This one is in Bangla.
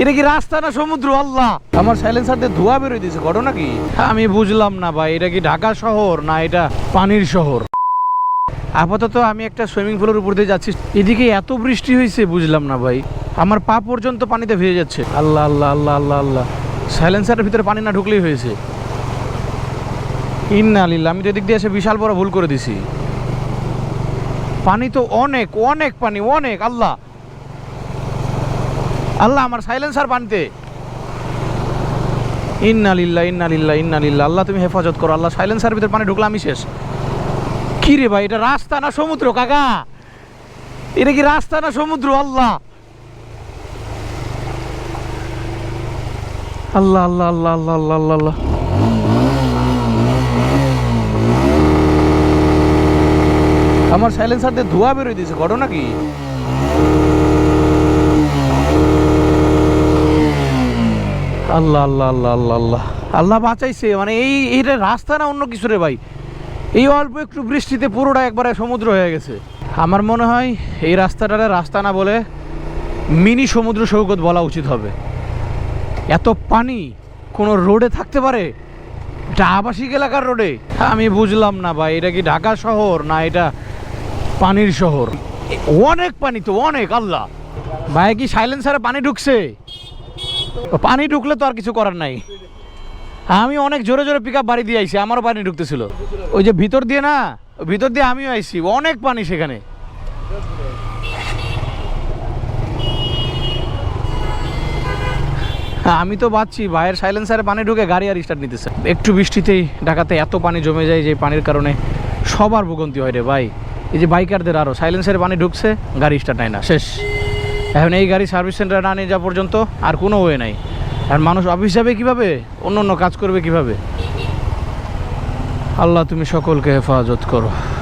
এটা কি রাস্তা না সমুদ্র? আল্লাহ। আমার সাইলেন্সার দিয়ে ধোয়া বেরোয় দিয়েছে ঘটনা কি? আমি বুঝলাম না ভাই এটা কি ঢাকা শহর না এটা পানির শহর? আপাতত আমি একটা সুইমিং পুলের উপর দিয়ে যাচ্ছি। এদিকে এত বৃষ্টি হয়েছে বুঝলাম না ভাই। আমার পা পর্যন্ত পানিতে ভেজে যাচ্ছে। আল্লাহ আল্লাহ আল্লাহ আল্লাহ আল্লাহ। সাইলেন্সারের ভিতরে পানি না ঢুকলেই হয়েছে। ইন্না আলিল্লা আমি তো এদিক দিয়ে এসে বিশাল বড় ভুল করে দিছি। পানি তো অনেক অনেক পানি অনেক আল্লাহ। আল্লাহ আমার সাইলেন্সার পানিতে ইন্না লিল্লা ইন্না লিল্লা ইন্না লিল্লা আল্লাহ তুমি হেফাজত করো। আল্লাহ সাইলেন্সার ভিতরে পানি ঢুকলাম আমি শেষ। কি রে ভাই, এটা রাস্তা না সমুদ্র, কাকা? এটা কি রাস্তা না সমুদ্র, আল্লাহ? আল্লাহ আল্লাহ আল্লাহ আল্লাহ আল্লাহ আল্লাহ আল্লাহ। আমার সাইলেন্সারদের ধোয়া বেরোয় দিয়েছে, ঘটনা কি? আল্লাহ আল্লাহ আল্লাহ আল্লাহ আল্লাহ। আল্লাহ বাঁচাইছে মানে এই এটা রাস্তা না অন্য কিছু রে ভাই? এই অল্প একটু বৃষ্টিতে পুরোটা একবারে সমুদ্র হয়ে গেছে। আমার মনে হয় এই রাস্তাটারে রাস্তা না বলে মিনি সমুদ্র সৈকত বলা উচিত হবে। এত পানি কোনো রোডে থাকতে পারে? এটা আবাসিক এলাকার রোডে? আমি বুঝলাম না ভাই, এটা কি ঢাকা শহর না এটা পানির শহর? অনেক পানি তো, অনেক, আল্লাহ। ভাই, কি সাইলেন্সারে পানি ঢুকছে? পানি ঢুকলে তো আর কিছু করার নাই। আমি অনেক জোরে জোরে পিক বাড়ি দিয়ে আইছি, আমারও পানি ঢুকতেছিল। ওই যে ভিতর দিয়ে না, ভিতর দিয়ে আমিও আইছি, অনেক পানি সেখানে। আমি তো বাঁচছি ভাইয়ের সাইলেন্সারে পানি ঢুকে গাড়ি আর স্টার্ট নিতেছে। একটু বৃষ্টিতেই ঢাকাতে এত পানি জমে যায় যে পানির কারণে সবার ভোগান্তি হয় রে ভাই। এই যে বাইকারদের আরও সাইলেন্সারে পানি ঢুকছে, গাড়ি স্টার্ট নেয় না, শেষ। এখন এই গাড়ি সার্ভিস সেন্টারে না নিয়ে যাওয়া পর্যন্ত আর কোনো ওয়ে নাই। আর মানুষ অফিস যাবে কীভাবে? অন্য অন্য কাজ করবে কীভাবে? আল্লাহ তুমি সকলকে হেফাজত করো।